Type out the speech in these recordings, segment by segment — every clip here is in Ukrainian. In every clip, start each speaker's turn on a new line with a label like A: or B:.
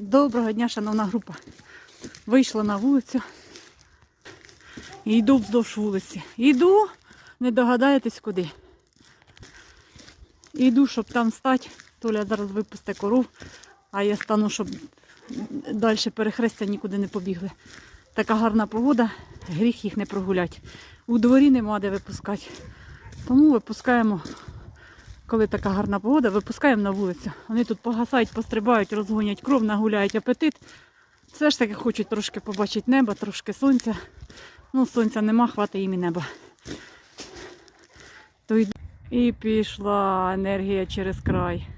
A: Доброго дня, шановна група. Вийшла на вулицю. І йду вздовж вулиці. Йду, не догадаєтесь куди. Йду, щоб там стати. Толя зараз випусте коров, а я стану, щоб далі перехрестя нікуди не побігли. Така гарна погода, гріх їх не прогулять. У дворі нема де випускати. Тому випускаємо, коли така гарна погода, випускаємо на вулицю. Вони тут погасають, пострибають, розгонять кров, нагуляють апетит. Все ж таки хочуть трошки побачити небо, трошки сонця. Ну, сонця нема, хватить їм і неба. І пішла енергія через край.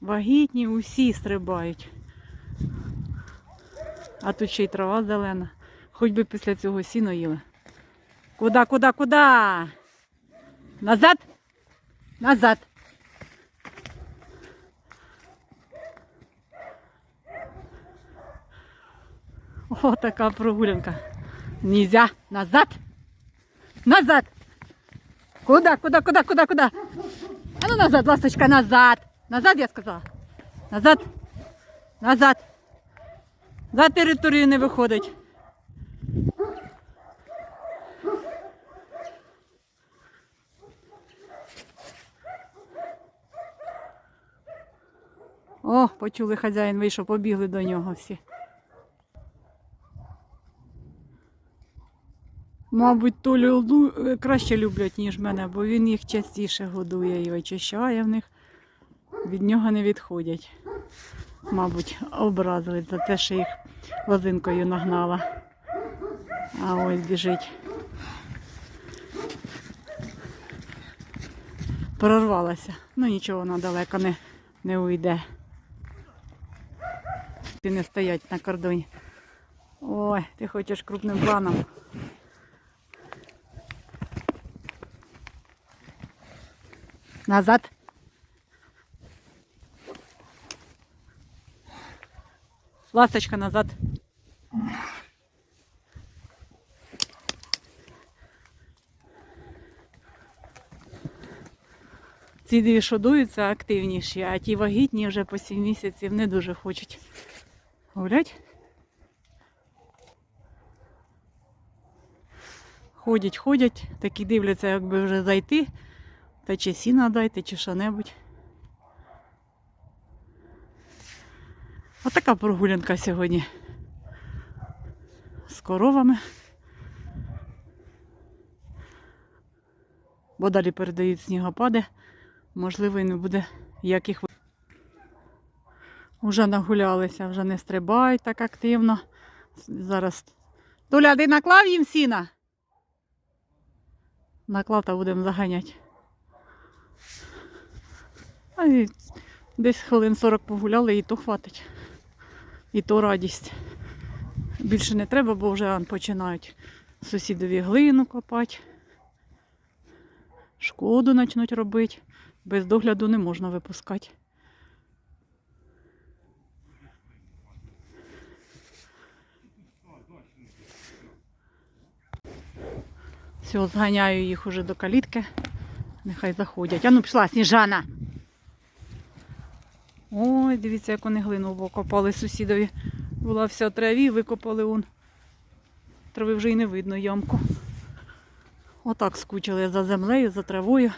A: Вагітні усі стрибають. А тут ще й трава зелена. Хоч би після цього сіно їли. Куда, куда, куда? Назад? Назад. О, така прогулянка. Нельзя. Назад. Назад. Куда, куда, куда, куда, куда? А ну назад, ласточка, назад. Назад, я сказала. Назад. Назад. За територію не виходить. О, почули, хазяїн вийшов, побігли до нього всі. Мабуть, Толю е, краще люблять, ніж мене, бо він їх частіше годує і очищає в них. Від нього не відходять. Мабуть, образили за те, що їх лозинкою нагнала. А ось біжить. Прорвалася. Ну нічого, вона далеко не, не уйде. Ти не стоять на кордоні. Ой, ти хочеш крупним планом. Назад. Ласточка назад. Ці дві шодуються активніші, а ті вагітні вже по 7 місяців не дуже хочуть гулять. Ходять, ходять, такі дивляться, якби вже зайти, та чи сіна дайте, чи що-небудь. Отака прогулянка сьогодні з коровами. Бо далі передають снігопади. Можливо, і не буде яких. Уже нагулялися, вже не стрибають так активно. Зараз. Толя, ти наклав їм сіна? Наклав та будемо заганяти. Десь хвилин 40 погуляли і то хватить. І то радість. Більше не треба, бо вже починають сусідові глину копати. Шкоду почнуть робити. Без догляду не можна випускати. Все, зганяю їх уже до калітки. Нехай заходять. А ну пішла, Сніжана. Ой, дивіться, як вони глину викопали сусідові. Була вся траві, викопали он. Трави вже й не видно ямку. Отак скучили за землею, за травою.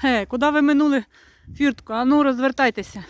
A: Ге, куди ви минули фіртку? А ну розвертайтеся.